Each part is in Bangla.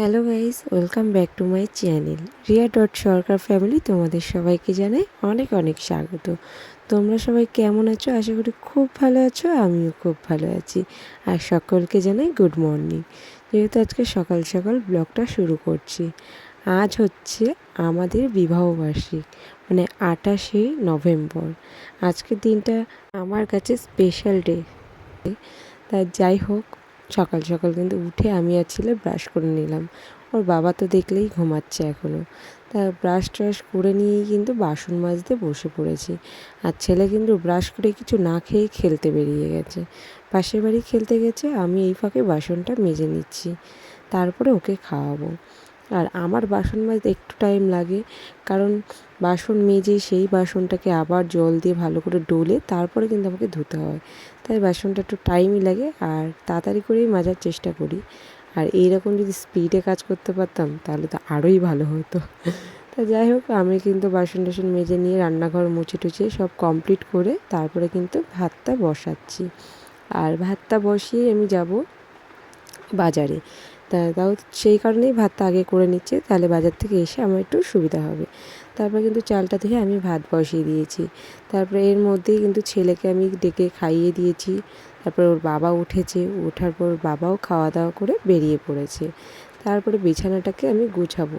Hello guys, welcome back to my channel. Riya dot Sarkar family তোমাদের সবাইকে জানাই অনেক অনেক স্বাগত। তোমরা সবাই কেমন আছো? আশা করি খুব ভালো আছো, আমিও খুব ভালো আছি। আর সকলকে জানাই গুড মর্নিং। যেহেতু আজকে সকাল সকাল ব্লগটা শুরু করছি, আজ হচ্ছে আমাদের বিবাহবার্ষিক মানে আটাশে নভেম্বর। আজকের দিনটা আমার কাছে স্পেশাল ডে তাই যাই হোক সকাল সকাল কিন্তু উঠে আমি আর ছেলে ব্রাশ করে নিলাম। ওর বাবা তো দেখলেই ঘুমাচ্ছে এখনও তা ব্রাশ ট্রাশ করে নিয়েই কিন্তু বাসন মাজতে বসে পড়েছি। আর ছেলে কিন্তু ব্রাশ করে কিছু না খেয়েই খেলতে বেরিয়ে গেছে। পাশের বাড়ি খেলতে গেছে, আমি এই ফাঁকে বাসনটা মেজে নিচ্ছি। তারপরে ওকে খাওয়াবো। আর আমার বাসন মাজতে একটু টাইম লাগে, কারণ বাসন মেজে সেই বাসনটাকে আবার জল দিয়ে ভালো করে ডলে তারপরে কিন্তু আমাকে ধুতে হয়। তাই বাসনটা একটু টাইমই লাগে আর তাড়াতাড়ি করেই মাজার চেষ্টা করি। আর এইরকম যদি স্পিডে কাজ করতে পারতাম তাহলে তো আরোই ভালো হতো। তা যাই হোক, আমি কিন্তু বাসন টাসন মেজে নিয়ে রান্নাঘর মুছে টুছে সব কমপ্লিট করে তারপরে কিন্তু ভাতটা বসাচ্ছি। আর ভাতটা বসিয়ে আমি যাব বাজারে। তা তাও সেই কারণেই ভাতটা আগে করে নিচ্ছে, তাহলে বাজার থেকে এসে আমার একটু সুবিধা হবে। তারপর কিন্তু চালটা ধুয়ে আমি ভাত বসিয়ে দিয়েছি। তারপরে এর মধ্যেই কিন্তু ছেলেকে আমি ডেকে খাইয়ে দিয়েছি। তারপর ওর বাবা উঠেছে ওঠার পর বাবাও খাওয়া দাওয়া করে বেরিয়ে পড়েছে। তারপরে বিছানাটাকে আমি গুছাবো।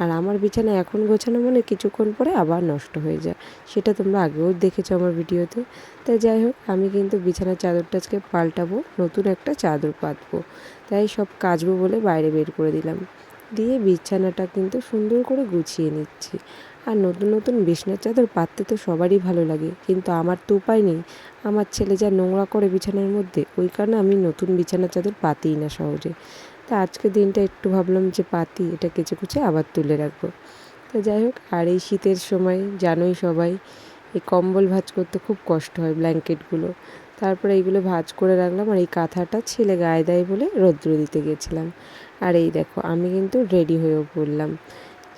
আর আমার বিছানা এখন গোছানো মানে কিছুক্ষণ পরে আবার নষ্ট হয়ে যায়। সেটা তোমরা আগেও দেখেছ আমার ভিডিওতে। তাই যাই হোক, আমি কিন্তু বিছানার চাদরটা আজকে পাল্টাবো, নতুন একটা চাদর পাতবো। তাই সব কাচবো বলে বাইরে বের করে দিলাম। দিয়ে বিছানাটা কিন্তু সুন্দর করে গুছিয়ে নিচ্ছি। আর নতুন নতুন বিছানার চাদর পাততে তো সবারই ভালো লাগে, কিন্তু আমার তো উপায় নেই। আমার ছেলে যা নোংরা করে বিছানার মধ্যে, ওই কারণে আমি নতুন বিছানার চাদর পাতিই না সহজে। তা আজকে দিনটা একটু ভাবলাম যে পাতি এটা কেচে কুচে আবার তুলে রাখব। তো যাই হোক, আর এই শীতের সময় জানোই সবাই, এই কম্বল ভাজ করতে খুব কষ্ট হয় ব্ল্যাঙ্কেটগুলো। তারপরে এইগুলো ভাজ করে রাখলাম আর এই কাঁথাটা ছেলে গায়ে দেয় বলে রৌদ্র দিতে গেছিলাম। আর এই দেখো, আমি কিন্তু রেডি হয়েও পড়লাম।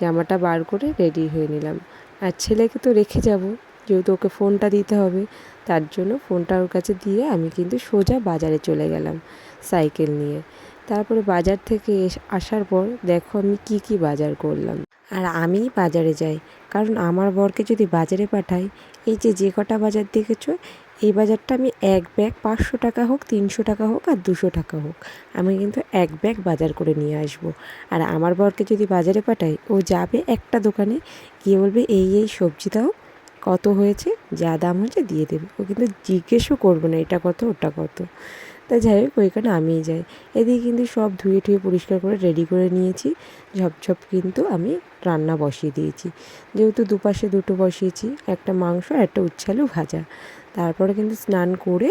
জামাটা বার করে রেডি হয়ে নিলাম। আর ছেলেকে তো রেখে যাব, যেহেতু ওকে ফোনটা দিতে হবে, তার জন্য ফোনটা ওর কাছে দিয়ে আমি কিন্তু সোজা বাজারে চলে গেলাম সাইকেল নিয়ে। তারপরে বাজার থেকে আসার পর দেখো আমি কি কি বাজার করলাম। আর আমি বাজারে যাই, কারণ আমার বরকে যদি বাজারে পাঠাই, এই যে যে কটা বাজার দেখেছ, এই বাজারটা আমি এক ব্যাগ পাঁচশো টাকা হোক, তিনশো টাকা হোক আর দুশো টাকা হোক, আমি কিন্তু এক ব্যাগ বাজার করে নিয়ে আসব। আর আমার বরকে যদি বাজারে পাঠাই, ও যাবে একটা দোকানে, গিয়ে বলবে, এই এই সবজি দাও, কত হয়েছে, যা দাম হয়েছে, দিয়ে দেবে। ও কিন্তু জিজ্ঞেসও করব না, এটা কত, ওটা কত? তা যাই হোক, ওইখানে আমিই যাই। এদিকে কিন্তু সব ধুয়ে টুয়ে পরিষ্কার করে রেডি করে নিয়েছি। ঝপঝপ কিন্তু আমি রান্না বসিয়ে দিয়েছি। যেহেতু দুপাশে দুটো বসিয়েছি, একটা মাংস আর একটা উচ্ছালু ভাজা। তারপরে কিন্তু স্নান করে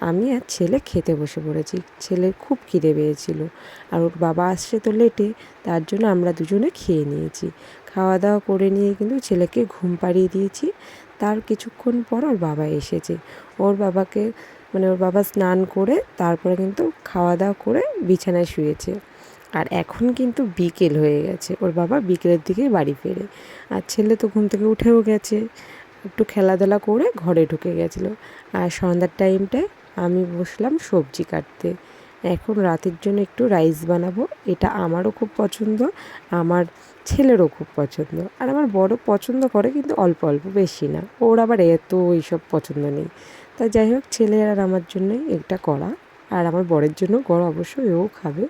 আমি আর ছেলে খেতে বসে পড়েছি। ছেলের খুব খিদে পেয়েছিল। আর ওর বাবা আসছে তো লেটে তার জন্য আমরা দুজনে খেয়ে নিয়েছি। খাওয়া দাওয়া করে নিয়ে কিন্তু ছেলেকে ঘুম পাড়িয়ে দিয়েছি। তার কিছুক্ষণ পর ওর বাবা এসেছে। ওর বাবাকে মানে ওর বাবা স্নান করে তারপরে কিন্তু খাওয়া দাওয়া করে বিছানায় শুয়েছে। আর এখন কিন্তু বিকেল হয়ে গেছে। ওর বাবা বিকেলের দিকে বাড়ি ফেরে। আর ছেলে তো ঘুম থেকে উঠেও গেছে। একটু খেলাধুলা করে ঘরে ঢুকে গেছিল। আর সন্ধ্যার টাইমটায় আমি বসলাম সবজি কাটতে। এখন রাতের জন্য একটু রাইস বানাবো। এটা আমারও খুব পছন্দ, আমার ছেলেরও খুব পছন্দ। আর আমার বড় পছন্দ করে কিন্তু অল্প অল্প বেশি না। ওর আবার এত এইসব পছন্দ নেই। তা যাই হোক, ছেলে আর আমার জন্য এটা করা আর আমার বরের জন্য গড় অবশ্যই ও খাবে।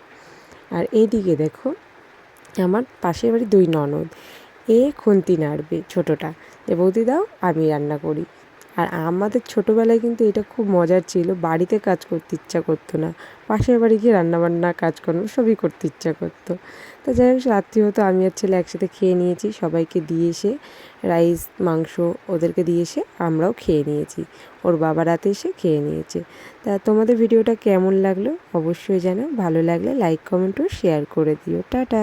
আর এইদিকে দেখো, আমার পাশের বাড়ি দুই ননদ। এ খুন্তি নাড়বে ছোটোটা। যে বৌদি দাও, আমি রান্না করি। আর আমাদের ছোটোবেলায় কিন্তু এটা খুব মজার ছিল। বাড়িতে কাজ করতে ইচ্ছা করতো না। পাশের বাড়ি গিয়ে রান্নাবান্না, কাজকর্ম সবই করতে ইচ্ছা করতো। তো যাই হোক, রাত্রি হতো, আমি আর ছেলে একসাথে খেয়ে নিয়েছি। সবাইকে দিয়ে এসে রাইস, মাংস ওদেরকে দিয়ে এসে আমরাও খেয়ে নিয়েছি। ওর বাবা রাতে এসে খেয়ে নিয়েছে। তা তোমাদের ভিডিওটা কেমন লাগল? অবশ্যই জানো ভালো লাগলে লাইক, কমেন্ট ও শেয়ার করে দিও। টাটা!